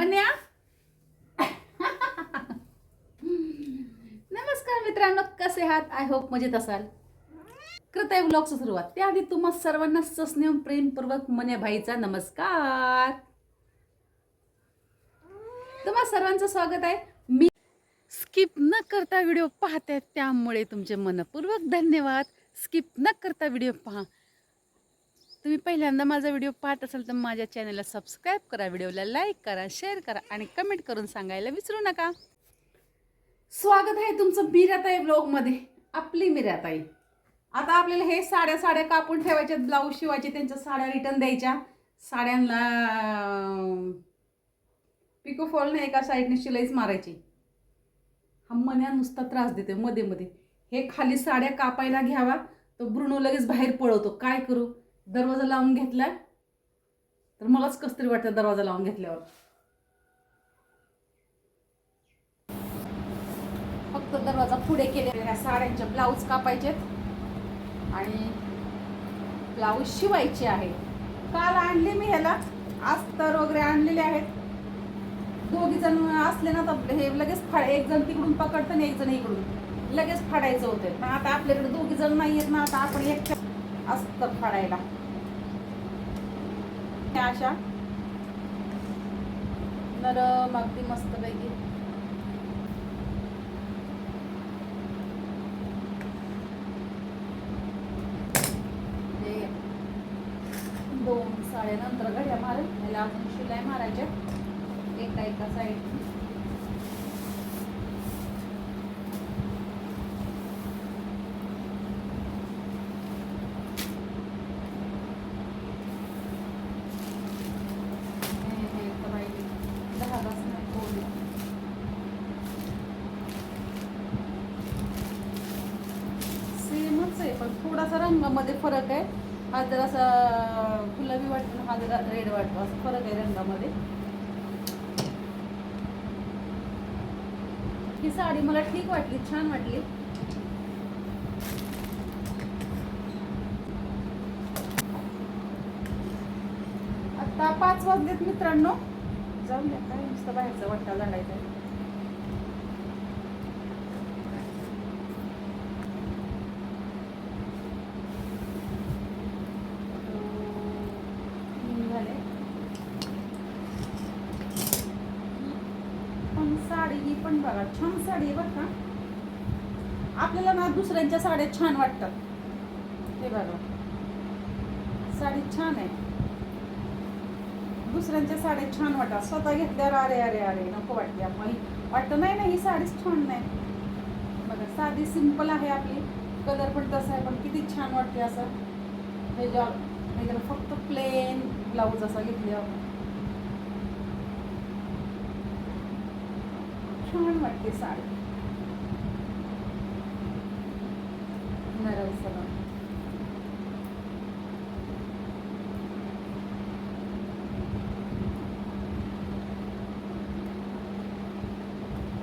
बन्या. नमस्कार मित्रांनो कसे आहात? आय होप मजेत असाल. कृतय ब्लॉगची सुरुवात. त्याआधी तुम्हा सर्वांना सस्नेह प्रेमपूर्वक मन्या भाईचा नमस्कार. तुम्हा सर्वांचं स्वागत आहे. मी स्किप न करता व्हिडिओ पाहते त्यामुळे तुमचे मनपूर्वक धन्यवाद. स्किप न करता व्हिडिओ पहा. तुम्ही पहिल्यांदा माझा व्हिडिओ पाहत असाल तर माझ्या चॅनलला सबस्क्राईब करा व्हिडिओला लाईक करा शेअर करा आणि कमेंट करून सांगायला विसरू नका. स्वागत आहे तुमचं मीराताई ब्लॉगमध्ये आपली मीराताई. आता आपल्याला हे साड्या साड्या कापून ठेवायच्या ब्लाऊज शिवायचे त्यांच्या साड्या रिटर्न द्यायच्या. साड्यांना पिको फॉलने एका साईडने शिलाईच मारायची. हा मन्या नुसता त्रास देते मध्ये मध्ये. हे खाली साड्या कापायला घ्यावा तो ब्रुनो लगेच बाहेर पळवतो. काय करू? दरवाजा लावून घेतलाय. तर मलाच कस तरी वाटतं दरवाजा लावून घेतल्यावर. फक्त दरवाजा पुढे केले ह्या साड्यांचे ब्लाऊज कापायचेत. आणि ब्लाऊज शिवायचे आहे. काल आणले मी ह्याला. अस्तर वगैरे आणलेले आहेत. दोघी जण असले ना तर हे लगेच फाड एक जण तिकडून पकडतं आणि एक जण इकडून. लगेच फाडायचं होतं. पण आता आपल्याकडे दोघी जण नाही आहेत ना आता आपण एक अस्तर फाडायला. त्या अशा. नरम अगदी मस्तपैकी. हे दोन साड्यानंतर घड्या मारेल. याला अजून शिलाई मारायच्या एका एका साईड दहा तास नाही पोळी सेमच आहे पण थोडासा रंगामध्ये फरक आहे. हा जर असा गुलाबी वाटतो हा जरा रेड वाटतो. असं फरक आहे रंगामध्ये. ही साडी मला ठीक वाटली छान वाटली. आता पाच वाजलेत मित्रांनो. जाऊन द्या काय नुसतं बाहेरचा वाटता लढायचा तीन झाले पण साडी ही पण बघा छान साडी आहे बरं का? आपल्याला ना दुसऱ्यांच्या साड्या छान वाटतात. हे बघा. साडी छान आहे. दुसऱ्यांच्या साड्या छान वाटतात. स्वतः घेतल्यावर अरे अरे अरे नको वाटते आपण वाटतं नाही ना ही साडीच छान नाही. बघा साधी सिंपल आहे आपली. कलर पण तसा आहे पण किती छान वाटते असं. हे ह्याच्यावर फक्त प्लेन ब्लाऊज असा घेतल्यावर छान वाटते साडी. नरम सगळं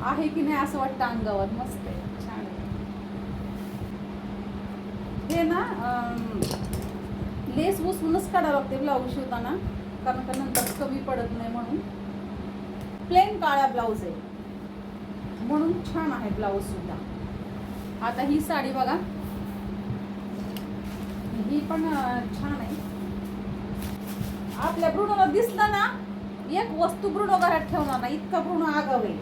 आहे की नाही असं वाटतं अंगावर? मस्त आहे. छान आहे. हे ना लेस बसूनच काढावं लागते ब्लाऊज शिवताना. कारण का नंतर कमी पडत नाही म्हणून. प्लेन काळा ब्लाऊज आहे. म्हणून छान आहे ब्लाऊज सुद्धा. आता ही साडी बघा. ही पण छान आहे. आपल्या ब्रुणोला दिसलं ना एक वस्तू ब्रुणो घरात ठेवणार ना इतका ब्रुणो आगाव आहे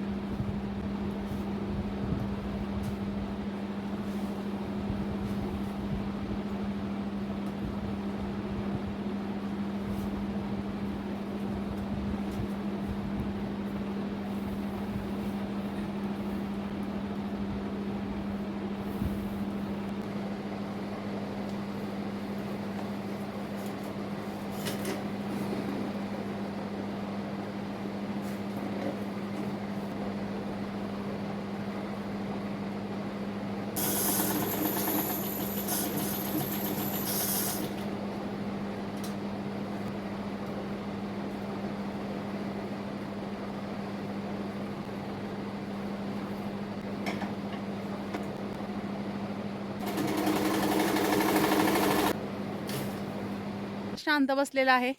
शांत बसलेला आहे.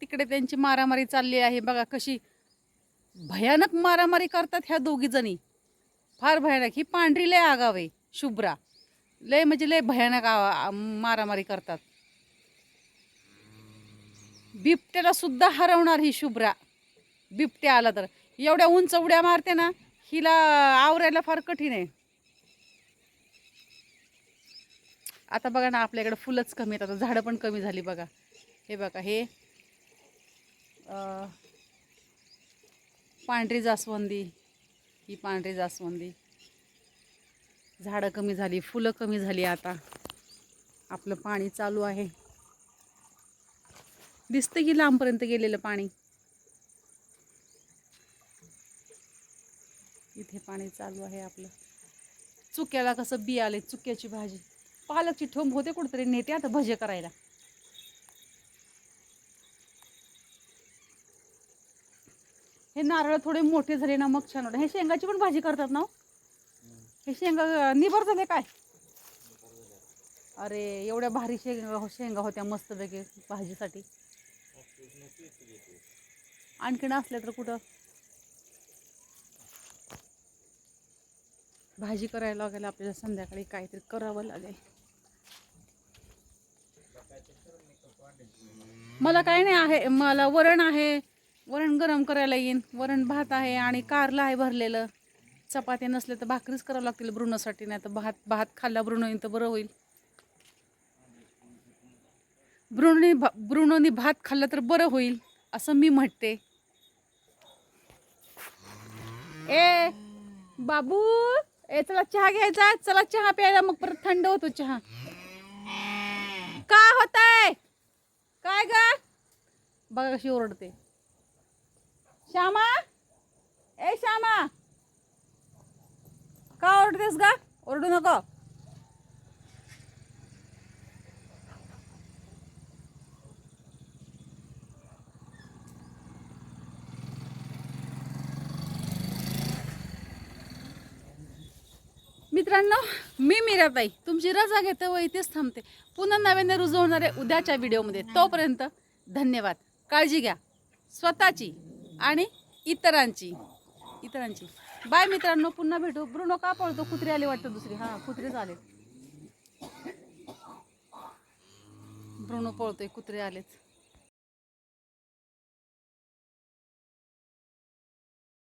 तिकडे त्यांची मारामारी चालली आहे. बघा कशी भयानक मारामारी करतात ह्या दोघी जणी. फार भयानक. ही पांढरी लय आगाव आहे. शुभ्रा. लय म्हणजे लय भयानक आवा- मारामारी करतात. बिबट्याला सुद्धा हरवणार ही शुभ्रा. बिबट्या आला तर. एवढ्या उंच उड्या मारते ना हिला आवरायला फार कठीण आहे. आता बघा ना आपल्याकडे फुलंच कमी आहेत. आता झाडं पण कमी झाली बघा. हे बघा हे पांढरी जास्वंदी. ही पांढरी जास्वंदी. झाडं कमी झाली फुलं कमी झाली आता. आपलं पाणी चालू आहे. दिसतं की लांबपर्यंत गेलेलं पाणी? इथे पाणी चालू आहे आपलं. चुक्याला कसं बी आले चुक्याची भाजी. पालकची ठोंब होते कुठेतरी नेते आता भजे करायला. हे नारळ थोडे मोठे झाले ना मग छान हे शेंगाची पण भाजी करतात ना हो? हे? शेंगा निबर झाले काय? अरे एवढ्या भारी शेंगा हो, शेंगा होत्या मस्तपैकी भाजीसाठी. आणखीन असल्या तर कुठं? भाजी करायला लागेल आपल्याला संध्याकाळी काहीतरी करावं लागेल. मला काही नाही आहे मला वरण आहे. वरण गरम करायला येईन. वरण भात आहे आणि कारलं आहे भरलेलं. चपाती नसले तर भाकरीच करावं लागतील ब्रुनोसाठी नाही तर भात भात खाल्ला ब्रुनो येईन तर बरं होईल. ब्रुनोनी भा ब्रुनोनी भात खाल्लं तर बरं होईल असं मी म्हणते. ए बाबू ए चला चहा घ्यायचा चला चहा प्यायला मग परत थंड होतो चहा. का होत आहे काय ग? बघा कशी ओरडते. श्यामा? ए श्यामा. का ओरडतेस गा? ओरडू नको. मित्रांनो मी मीराबाई. तुमची रजा घेते व इथेच थांबते. पुन्हा नव्याने रुजू होणार आहे उद्याच्या व्हिडिओमध्ये. तोपर्यंत धन्यवाद. काळजी घ्या. स्वतःची आणि इतरांची. इतरांची. बाय मित्रांनो पुन्हा भेटू. ब्रुनो का पळतो? कुत्रे आले वाटतं दुसरी. हां कुत्रेच आले ब्रुनो पळतोय कुत्रे आलेच